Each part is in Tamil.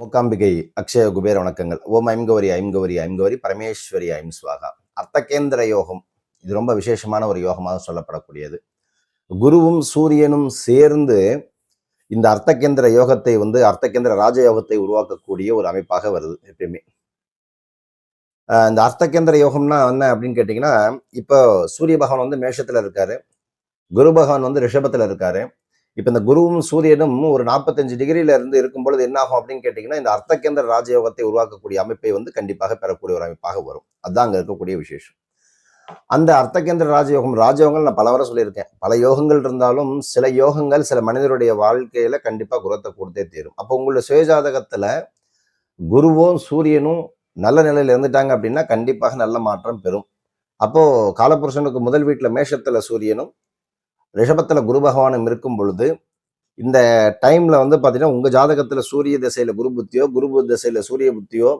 மூக்காம்பிகை அக்ஷய குபேர வணக்கங்கள். ஓம் ஐம்கவரி ஐம்கவரி ஐம்கவரி பரமேஸ்வரி ஐம் சுவாகா. அர்த்தகேந்திர யோகம். இது ரொம்ப விசேஷமான ஒரு யோகமாக சொல்லப்படக்கூடியது. குருவும் சூரியனும் சேர்ந்து இந்த அர்த்தகேந்திர யோகத்தை வந்து அர்த்தகேந்திர ராஜயோகத்தை உருவாக்கக்கூடிய ஒரு அமைப்பாக வருது எப்பயுமே. இந்த அர்த்தகேந்திர யோகம்னா என்ன அப்படின்னு கேட்டிங்கன்னா இப்போ சூரிய பகவான் வந்து மேஷத்தில் இருக்காரு. குரு பகவான் வந்து ரிஷபத்தில் இருக்காரு. இப்போ இந்த குருவும் சூரியனும் ஒரு நாற்பத்தஞ்சு டிகிரியில இருந்து இருக்கும் பொழுது என்ன ஆகும் அப்படின்னு கேட்டீங்கன்னா இந்த அர்த்தகேந்திர ராஜயோகத்தை உருவாக்கக்கூடிய அமைப்பை வந்து கண்டிப்பாக பெறக்கூடிய ஒரு அமைப்பாக வரும். அதுதான் அங்கே இருக்கக்கூடிய விசேஷம். அந்த அர்த்தகேந்திர ராஜயோகம் ராஜயோகங்கள் நான் பலவரை சொல்லியிருக்கேன். பல யோகங்கள் இருந்தாலும் சில யோகங்கள் சில மனிதருடைய வாழ்க்கையில கண்டிப்பாக குரத்தை கொடுத்தே தீரும். அப்போ உங்களுடைய சுயஜாதகத்துல குருவும் சூரியனும் நல்ல நிலையில் இருந்துட்டாங்க அப்படின்னா கண்டிப்பாக நல்ல மாற்றம் பெறும். அப்போது காலபுருஷனுக்கு முதல் வீட்டில் மேஷத்தில் சூரியனும் ரிஷபத்தில் குரு பகவானம் இருக்கும் பொழுது இந்த டைம்ல வந்து பார்த்தீங்கன்னா உங்கள் ஜாதகத்தில் சூரிய திசையில் குரு புத்தியோ குரு திசையில் சூரிய புத்தியோ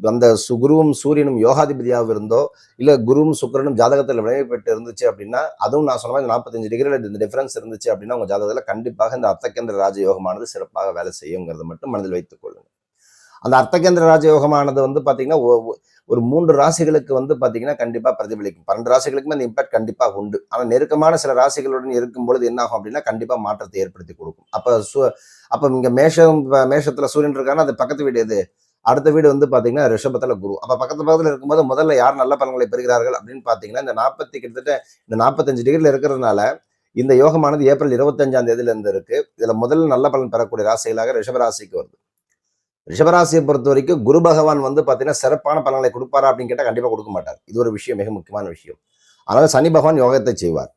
அந்த சு- குருவும் சூரியனும் யோகாதிபதியாக இருந்தோ இல்லை குருவும் சுக்கிரனும் ஜாதகத்தில் விளைவு பெற்று இருந்துச்சு அப்படின்னா அதுவும் நான் சொன்ன மாதிரி நாற்பத்தஞ்சு டிகிரியில் இந்த டிஃபரன்ஸ் இருந்துச்சு அப்படின்னா உங்கள் ஜாதகத்தில் கண்டிப்பாக இந்த அர்த்தகேந்திர ராஜயோகமானது சிறப்பாக வேலை செய்யுங்கிறத மட்டும் மனதில் வைத்துக் கொள்ளுங்க அந்த அர்த்தகேந்திர ராஜயோகமானது வந்து பார்த்தீங்கன்னா ஒ- ஒரு மூன்று ராசிகளுக்கு வந்து பார்த்தீங்கன்னா கண்டிப்பாக பிரதிபலிக்கும். பன்னெண்டு ராசிகளுக்குமே அந்த இம்பாக்ட் கண்டிப்பாக உண்டு. ஆனால் நெருக்கமான சில ராசிகளுடன் இருக்கும் பொழுது என்ன ஆகும் அப்படின்னா கண்டிப்பாக மாற்றத்தை ஏற்படுத்தி கொடுக்கும். அப்போ சு அப்போ இங்கே மேஷம் மேஷத்தில் சூரியன் இருக்காங்கன்னா அது பக்கத்து வீடு எது? அடுத்த வீடு வந்து பார்த்தீங்கன்னா ரிஷபத்தில் குரு. அப்போ பக்கத்து பக்கத்தில் இருக்கும்போது முதல்ல யார் நல்ல பலன்களை பெறுகிறார்கள் அப்படின்னு பார்த்தீங்கன்னா இந்த நாற்பத்தி கிட்டத்தட்ட இந்த நாற்பத்தஞ்சு டிகிரியில் இருக்கிறதுனால இந்த யோகமானது ஏப்ரல் இருபத்தஞ்சாம் தேதியிலேருந்து இருக்குது இதில் முதல்ல நல்ல பலன் பெறக்கூடிய ராசிகளாக ரிஷபராசிக்கு வருது. ரிஷபராசியை பொறுத்த வரைக்கும் குரு பகவான் வந்து பார்த்தீங்கன்னா சிறப்பான பலன்களை கொடுப்பாரா அப்படின்னு கேட்டால் கண்டிப்பாக கொடுக்க மாட்டார். இது ஒரு விஷயம் மிக முக்கியமான விஷயம். அதனால் சனி பகவான் யோகத்தை செய்வார்.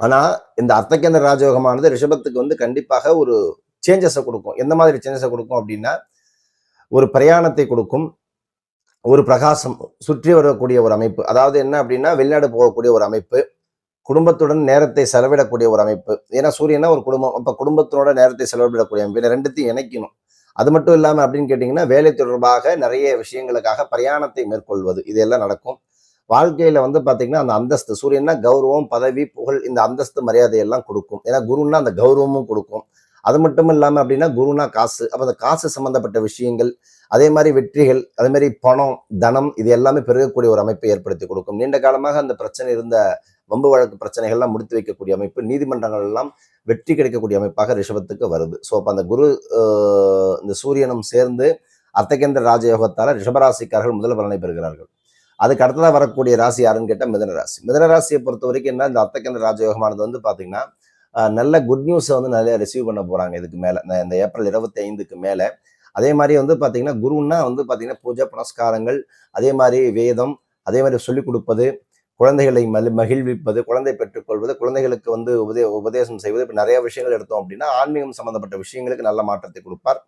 ஆனால் இந்த அர்த்தகேந்திர ராஜயோகமானது ரிஷபத்துக்கு வந்து கண்டிப்பாக ஒரு சேஞ்சஸை கொடுக்கும். எந்த மாதிரி சேஞ்சஸை கொடுக்கும் அப்படின்னா ஒரு பிரயாணத்தை கொடுக்கும் ஒரு பிரகாசம் சுற்றி வரக்கூடிய ஒரு அமைப்பு. அதாவது என்ன அப்படின்னா வெளிநாடு போகக்கூடிய ஒரு அமைப்பு குடும்பத்துடன் நேரத்தை செலவிடக்கூடிய ஒரு அமைப்பு. ஏன்னா சூரியனா ஒரு குடும்பம். அப்போ குடும்பத்தோட நேரத்தை செலவிடக்கூடிய அமைப்பு. ரெண்டுத்தையும் இணைக்கணும். அது மட்டும் இல்லாம அப்படின்னு கேட்டிங்கன்னா வேலை தொடர்பாக நிறைய விஷயங்களுக்காக பிரயாணத்தை மேற்கொள்வது இதெல்லாம் நடக்கும். வாழ்க்கையில வந்து பாத்தீங்கன்னா அந்த அந்தஸ்து சூரியன்னா கௌரவம் பதவி புகழ் இந்த அந்தஸ்து மரியாதை எல்லாம் கொடுக்கும். ஏன்னா குருன்னா அந்த கௌரவமும் கொடுக்கும். அது மட்டும் இல்லாமல் அப்படின்னா குருனா காசு. அப்போ அந்த காசு சம்மந்தப்பட்ட விஷயங்கள் அதே மாதிரி வெற்றிகள் அதே மாதிரி பணம் தனம் இது எல்லாமே பெருகக்கூடிய ஒரு அமைப்பை ஏற்படுத்தி கொடுக்கும். நீண்ட காலமாக அந்த பிரச்சனை இருந்த வம்பு வழக்கு பிரச்சனைகள்லாம் முடித்து வைக்கக்கூடிய அமைப்பு நீதிமன்றங்கள் எல்லாம் வெற்றி கிடைக்கக்கூடிய அமைப்பாக ரிஷபத்துக்கு வருது. ஸோ அப்போ அந்த குரு இந்த சூரியனும் சேர்ந்து அர்த்தகேந்திர ராஜயோகத்தால் ரிஷபராசிக்காரர்கள் முதல் பலனை பெறுகிறார்கள். அதுக்கு அடுத்ததாக வரக்கூடிய ராசி யாருன்னு கேட்டால் மிதன ராசி மிதன ராசியை பொறுத்த வரைக்கும் என்ன இந்த அர்த்தகேந்திர ராஜயோகமானது வந்து பார்த்தீங்கன்னா நல்ல குட் நியூஸை வந்து நிறைய ரிசீவ் பண்ண போகிறாங்க இதுக்கு மேலே. இந்த- ஏப்ரல் இருபத்தி ஐந்துக்கு மேலே. அதே மாதிரி வந்து பார்த்தீங்கன்னா குருன்னா வந்து பார்த்தீங்கன்னா பூஜை புனஸ்காரங்கள் அதே மாதிரி வேதம் அதே மாதிரி சொல்லிக் கொடுப்பது குழந்தைகளை மகி மகிழ்விப்பது குழந்தை பெற்றுக்கொள்வது குழந்தைகளுக்கு வந்து உபதே உபதேசம் செய்வது இப்போ நிறைய விஷயங்கள் எடுத்தோம் அப்படின்னா ஆன்மீகம் சம்மந்தப்பட்ட விஷயங்களுக்கு நல்ல மாற்றத்தை கொடுப்பார்.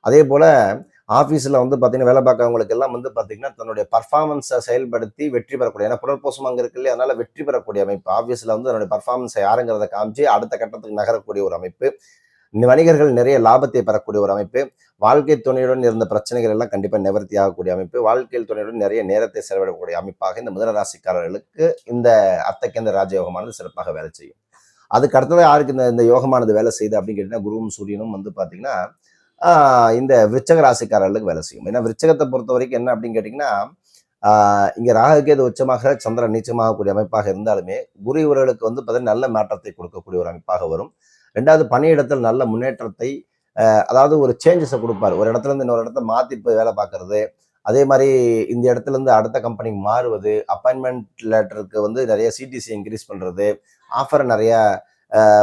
அதே போல் ஆஃபீஸில் வந்து பார்த்தீங்கன்னா வேலை பார்க்கறவங்களுக்கு எல்லாம் வந்து பார்த்தீங்கன்னா தன்னுடைய பர்ஃபார்மன்ஸை செயல்படுத்தி வெற்றி பெறக்கூடிய ஏன்னா புனர்போசம் அங்கே இருக்கு இல்லையா? அதனால வெற்றி பெறக்கூடிய அமைப்பு. ஆஃபீஸில் வந்து தன்னுடைய பர்ஃபார்மன்ஸை யாருங்கிறத காமிச்சு அடுத்த கட்டத்துக்கு நகரக்கூடிய ஒரு அமைப்பு. வணிகர்கள் நிறைய லாபத்தை பெறக்கூடிய ஒரு அமைப்பு. வாழ்க்கை துணையுடன் இருந்த பிரச்சனைகள் எல்லாம் கண்டிப்பாக நிவர்த்தி ஆகக்கூடிய அமைப்பு. வாழ்க்கையில் துணையுடன் நிறைய நேரத்தை செலவிடக்கூடிய அமைப்பாக இந்த முதலராசிக்காரர்களுக்கு இந்த அத்தக்கேந்திர ராஜயோகமானது சிறப்பாக வேலை செய்யும். அதுக்கு அடுத்ததாக யாருக்கு இந்த இந்த யோகமானது வேலை செய்யுது அப்படின்னு கேட்டீங்கன்னா குருவும் சூரியனும் வந்து பார்த்தீங்கன்னா இந்த விருச்சக ராசிக்காரர்களுக்கு வேலை செய்யும். ஏன்னா விருச்சகத்தை பொறுத்த வரைக்கும் என்ன அப்படின்னு கேட்டிங்கன்னா இங்கே ராகுகேது உச்சமாக சந்திரன் நீச்சமாகக்கூடிய அமைப்பாக இருந்தாலுமே குரு இவர்களுக்கு வந்து பார்த்தீங்கன்னா நல்ல மாற்றத்தை கொடுக்கக்கூடிய ஒரு அமைப்பாக வரும். ரெண்டாவது பணியிடத்தில் நல்ல முன்னேற்றத்தை அதாவது ஒரு சேஞ்சஸை கொடுப்பாரு. ஒரு இடத்துல இருந்து இன்னொரு இடத்த மாற்றி போய் வேலை பார்க்கறது. அதே மாதிரி இந்த இடத்துல இருந்து அடுத்த கம்பெனிக்கு மாறுவது அப்பாயின்மெண்ட் லெட்டருக்கு வந்து நிறைய சிடிசி இன்க்ரீஸ் பண்ணுறது ஆஃபர் நிறையா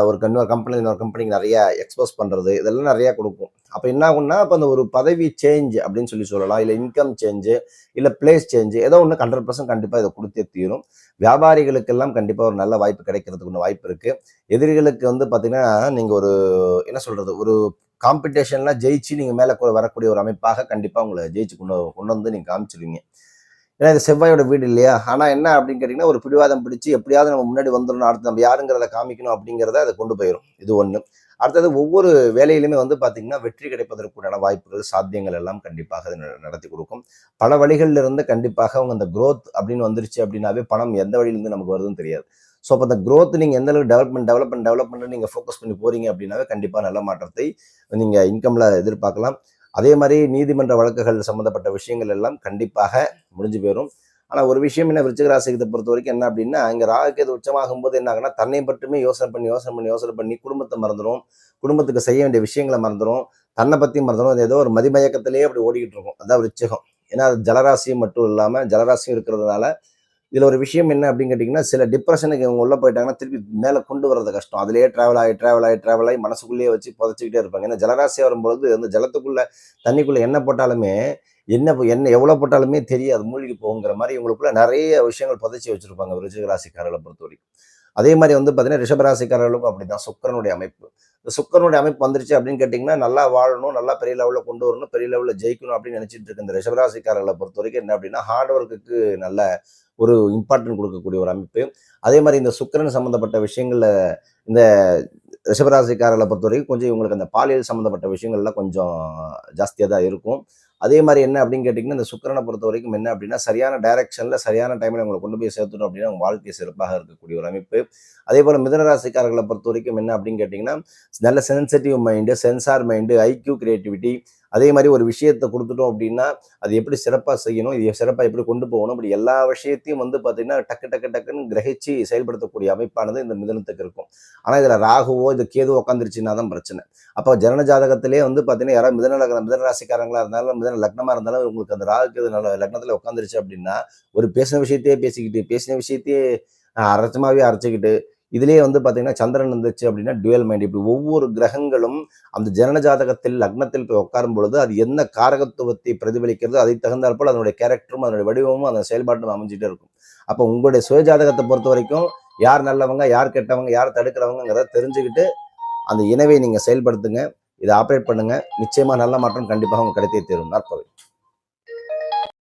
ஒரு இன்னொரு கம்பெனி இன்னொரு கம்பெனிக்கு நிறைய எக்ஸ்போஸ் பண்ணுறது இதெல்லாம் நிறையா கொடுக்கும். அப்போ என்ன ஆகும்னா இப்போ அந்த ஒரு பதவி சேஞ்ச் அப்படின்னு சொல்லி சொல்லலாம். இல்லை இன்கம் சேஞ்சு இல்லை பிளேஸ் சேஞ்சு ஏதோ ஒன்று ஹண்ட்ரட் பர்சன்ட் கண்டிப்பாக இதை கொடுத்தே தீரும். வியாபாரிகளுக்கெல்லாம் கண்டிப்பாக ஒரு நல்ல வாய்ப்பு கிடைக்கிறதுக்கு ஒன்று வாய்ப்பு இருக்குது எதிரிகளுக்கு வந்து பார்த்தீங்கன்னா நீங்கள் ஒரு என்ன சொல்கிறது ஒரு காம்படிஷன்லாம் ஜெயிச்சு நீங்கள் மேலே வரக்கூடிய ஒரு அமைப்பாக கண்டிப்பாக உங்களை ஜெயிச்சு கொண்டு கொண்டு வந்து நீங்கள் காமிச்சிருவீங்க. ஏன்னா இது செவ்வாயோட வீடு இல்லையா? ஆனால் என்ன அப்படின்னு கேட்டிங்கன்னா ஒரு பிடிவாதம் பிடிச்சி எப்படியாவது நம்ம முன்னாடி வந்துடணும் அடுத்து நம்ம யாருங்கிறத காமிக்கணும் அப்படிங்கிறத அதை கொண்டு போயிடும் இது ஒன்று அடுத்தது ஒவ்வொரு வேலையிலுமே வந்து பார்த்தீங்கன்னா வெற்றி கிடைப்பதற்குண்டான வாய்ப்புகள் சாத்தியங்கள் எல்லாம் கண்டிப்பாக ந- நடத்தி கொடுக்கும். பல வழிகளில் இருந்து கண்டிப்பாக அவங்க அந்த க்ரோத் அப்படின்னு வந்துருச்சு அப்படின்னாவே பணம் எந்த வழியிலிருந்து நமக்கு வருதுன்னு தெரியாது. ஸோ அப்போ அந்த க்ரோத் நீங்கள் எந்த அளவுக்கு டெவலப்மெண்ட் டெவலப்மெண்ட் டெவலப்மெண்ட் நீங்கள் ஃபோக்கஸ் பண்ணி போகிறீங்க அப்படின்னாவே கண்டிப்பாக நல்ல மாற்றத்தை நீங்கள் இன்கமில் எதிர்பார்க்கலாம். அதே மாதிரி நீதிமன்ற வழக்குகள் சம்மந்தப்பட்ட விஷயங்கள் எல்லாம் கண்டிப்பாக முடிஞ்சு போயிடும் ஆனால் ஒரு விஷயம் என்ன விருச்சிகராசிகத்தை பொறுத்த வரைக்கும் என்ன அப்படின்னா இங்கே ராகுக்கு உச்சமாகும் போது என்ன ஆகுனா தன்னை மட்டுமே யோசனை பண்ணி யோசனை பண்ணி யோசனை பண்ணி குடும்பத்தை மறந்துடும் குடும்பத்துக்கு செய்ய வேண்டிய விஷயங்களை மறந்துடும் தன்னை பற்றி மறந்துடும் அது ஏதோ ஒரு மதிமயக்கத்திலேயே அப்படி ஓடிக்கிட்டு இருக்கும். அதான் விருச்சிகம். ஏன்னா அது ஜலராசியும் மட்டும் இல்லாமல் ஜலராசியும் இருக்கிறதுனால இதில் ஒரு விஷயம் என்ன அப்படின்னு கேட்டிங்கன்னா சில டிப்ரெஷனுக்கு இவங்க உள்ளே போயிட்டாங்கன்னா திருப்பி மேலே கொண்டு வரது கஷ்டம். அதுலேயே ட்ராவல் ஆகி ட்ராவல் ஆகி ட்ராவல் ஆகி மனசுக்குள்ளேயே வச்சு புதைச்சிக்கிட்டே இருப்பாங்க. ஏன்னா ஜலராசியாக வரும்பொழுது அந்த ஜலத்துக்குள்ளே தண்ணிக்குள்ளே என்ன போட்டாலுமே என்ன என்ன எவ்வளோ போட்டாலுமே தெரியாது மூழ்கி போகுங்கிற மாதிரி இவங்களுக்குள்ள நிறைய விஷயங்கள் புதைச்சி வச்சுருப்பாங்க விருச்சிக ராசிக்காரர்களை பொறுத்த வரைக்கும் அதே மாதிரி வந்து பார்த்தீங்கன்னா ரிஷபராசிக்காரர்களுக்கும் அப்படிதான். சுக்கரனுடைய அமைப்பு. இந்த சுக்கரனுடைய அமைப்பு வந்துருச்சு அப்படின்னு கேட்டிங்கன்னா நல்லா வாழணும் நல்லா பெரிய லெவலில் கொண்டு வரணும் பெரிய லெவலில் ஜெயிக்கணும் அப்படின்னு நினச்சிட்டு இருக்க இந்த ரிஷபராசிக்காரர்களை பொறுத்த வரைக்கும் என்ன அப்படின்னா ஹார்ட் ஒர்க்குக்கு நல்ல ஒரு இம்பார்ட்டன்ட் கொடுக்கக்கூடிய ஒரு அமைப்பு அதே மாதிரி இந்த சுக்கரன் சம்மந்தப்பட்ட விஷயங்களில் இந்த ரிஷபராசிக்காரர்களை பொறுத்த வரைக்கும் கொஞ்சம் இவங்களுக்கு அந்த பாலியல் சம்மந்தப்பட்ட விஷயங்கள்லாம் கொஞ்சம் ஜாஸ்தியாக தான் இருக்கும். அதே மாதிரி என்ன அப்படின்னு கேட்டிங்கன்னா இந்த சுக்கிரனை பொறுத்த வரைக்கும் என்ன அப்படின்னா சரியான டைரக்ஷனில் சரியான டைமில் உங்களை கொண்டு போய் சேர்த்துட்டோம் அப்படின்னா உங்கள் வாழ்க்கை சிறப்பாக இருக்கக்கூடிய ஒரு அமைப்பு. அதே போல் மிதனராசிக்காரர்களை பொறுத்த வரைக்கும் என்ன அப்படின்னு கேட்டிங்கன்னா நல்ல sensitive mind sensor mind IQ creativity அதே மாதிரி ஒரு விஷயத்தை கொடுத்துட்டோம் அப்படின்னா அது எப்படி சிறப்பாக செய்யணும் இது சிறப்பாக எப்படி கொண்டு போகணும் அப்படி எல்லா விஷயத்தையும் வந்து பார்த்தீங்கன்னா டக்கு டக்கு டக்குன்னு கிரகிச்சு செயல்படுத்தக்கூடிய அமைப்பானது இந்த மிதனத்துக்கு இருக்கும். ஆனால் இதில் ராகுவோ இது கேதுவோ உட்காந்துருச்சுன்னா தான் பிரச்சனை. அப்போ ஜனன ஜாதகத்திலே வந்து பார்த்தீங்கன்னா யாராவது மிதன லக்ன மிதன ராசிக்காரங்களாக இருந்தாலும் மிதன லக்னமாக இருந்தாலும் உங்களுக்கு அந்த ராகு கேது நல்ல லக்னத்தில் உட்காந்துருச்சு அப்படின்னா ஒரு பேசின விஷயத்தையே பேசிக்கிட்டு பேசின விஷயத்தையே அரைச்சமாகவே அரைச்சிக்கிட்டு இதுலேயே வந்து பார்த்தீங்கன்னா சந்திரன் இருந்துச்சு அப்படின்னா டுவெல் மைண்ட் இப்படி ஒவ்வொரு கிரகங்களும் அந்த ஜனன ஜாதகத்தில் லக்னத்தில் போய் உட்காரும் பொழுது அது என்ன காரகத்துவத்தை பிரதிபலிக்கிறது அதை தகுந்தால் போல் அதனுடைய கேரக்டரும் அதனுடைய வடிவமும் அந்த செயல்பாட்டும் அமைஞ்சிட்டே இருக்கும். அப்போ உங்களுடைய சுயஜாதகத்தை பொறுத்த வரைக்கும் யார் நல்லவங்க யார் கெட்டவங்க யார் தடுக்கிறவங்கிறத தெரிஞ்சுக்கிட்டு அந்த இணைவை நீங்கள் செயல்படுத்துங்க இதை ஆப்ரேட் பண்ணுங்கள் நிச்சயமாக நல்ல மாற்றம் கண்டிப்பாக உங்கள் கிடைத்தே தீரும். நற்பவை